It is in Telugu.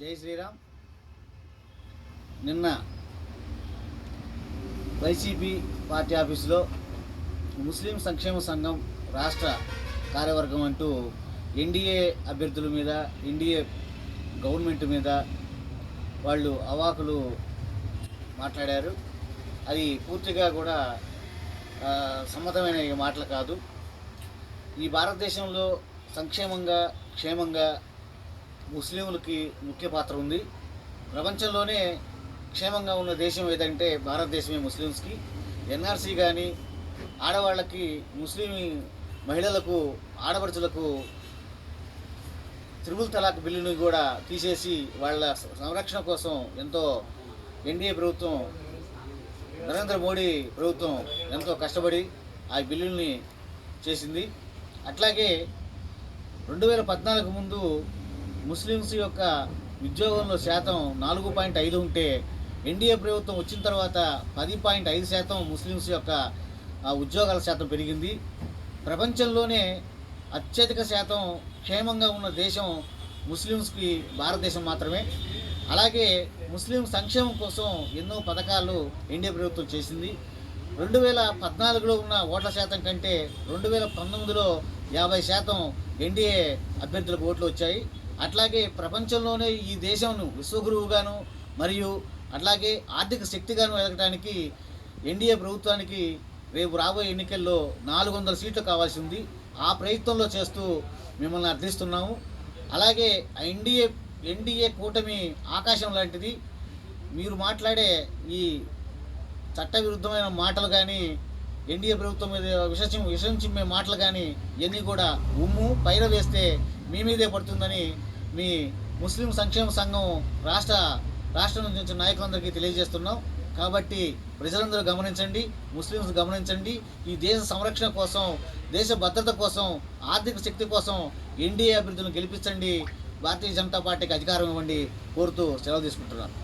జై శ్రీరామ్. నిన్న వైసీపీ పార్టీ ఆఫీసులో ముస్లిం సంక్షేమ సంఘం రాష్ట్ర కార్యవర్గం అంటూ ఎన్డీఏ అభ్యర్థుల మీద ఎన్డీఏ గవర్నమెంట్ మీద వాళ్ళు అవాకులు మాట్లాడారు. అది పూర్తిగా కూడా సమ్మతమైన మాటలు కాదు. ఈ భారతదేశంలో సంక్షేమంగా క్షేమంగా ముస్లింలకి ముఖ్య పాత్ర ఉంది. ప్రపంచంలోనే క్షేమంగా ఉన్న దేశం ఏదంటే భారతదేశమే ముస్లిమ్స్కి ఎన్ఆర్సీ కానీ ఆడవాళ్ళకి ముస్లిం మహిళలకు ఆడపడుచులకు త్రిబుల్ తలాక్ బిల్లుని కూడా తీసేసి వాళ్ళ సంరక్షణ కోసం ఎంతో ఎన్డీఏ ప్రభుత్వం నరేంద్ర మోడీ ప్రభుత్వం ఎంతో కష్టపడి ఆ బిల్లుల్ని చేసింది. అట్లాగే రెండు వేల పద్నాలుగు ముందు ముస్లిమ్స్ యొక్క ఉద్యోగంలో శాతం నాలుగు పాయింట్ ఐదు ఉంటే ఎన్డీఏ ప్రభుత్వం వచ్చిన తర్వాత పది పాయింట్ ఐదు శాతం ముస్లిమ్స్ యొక్క ఉద్యోగాల శాతం పెరిగింది. ప్రపంచంలోనే అత్యధిక శాతం క్షేమంగా ఉన్న దేశం ముస్లిమ్స్కి భారతదేశం మాత్రమే. అలాగే ముస్లిం సంక్షేమం కోసం ఎన్నో పథకాలు ఎన్డీఏ ప్రభుత్వం చేసింది. రెండు వేల పద్నాలుగులో ఉన్న ఓట్ల శాతం కంటే రెండు వేల పంతొమ్మిదిలో యాభై శాతం ఎన్డీఏ అభ్యర్థులకు ఓట్లు వచ్చాయి. అట్లాగే ప్రపంచంలోనే ఈ దేశంను విశ్వగురువుగాను మరియు అట్లాగే ఆర్థిక శక్తిగాను ఎదగడానికి ఎన్డీఏ ప్రభుత్వానికి రేపు రాబోయే ఎన్నికల్లో నాలుగు వందల సీట్లు కావాల్సి ఉంది. ఆ ప్రయత్నంలో చేస్తూ మిమ్మల్ని అర్థిస్తున్నాము. అలాగే ఎన్డీఏ ఎన్డీఏ కూటమి ఆకాశం లాంటిది. మీరు మాట్లాడే ఈ చట్టవిరుద్ధమైన మాటలు కానీ ఎన్డీఏ ప్రభుత్వం మీద విషం విషం చిమ్మే మాటలు కానీ ఇవన్నీ కూడా ఉమ్ము పైన వేస్తే మీ మీదే పడుతుందని మీ ముస్లిం సంక్షేమ సంఘం రాష్ట్ర రాష్ట్రం నుంచి వచ్చిన నాయకులందరికీ తెలియజేస్తున్నాం. కాబట్టి ప్రజలందరూ గమనించండి ముస్లిమ్స్ గమనించండి. ఈ దేశ సంరక్షణ కోసం దేశ భద్రత కోసం ఆర్థిక శక్తి కోసం ఎన్డీఏ అభ్యర్థులను గెలిపించండి. భారతీయ జనతా పార్టీకి అధికారం ఇవ్వండి కోరుతూ సెలవు తీసుకుంటున్నాను.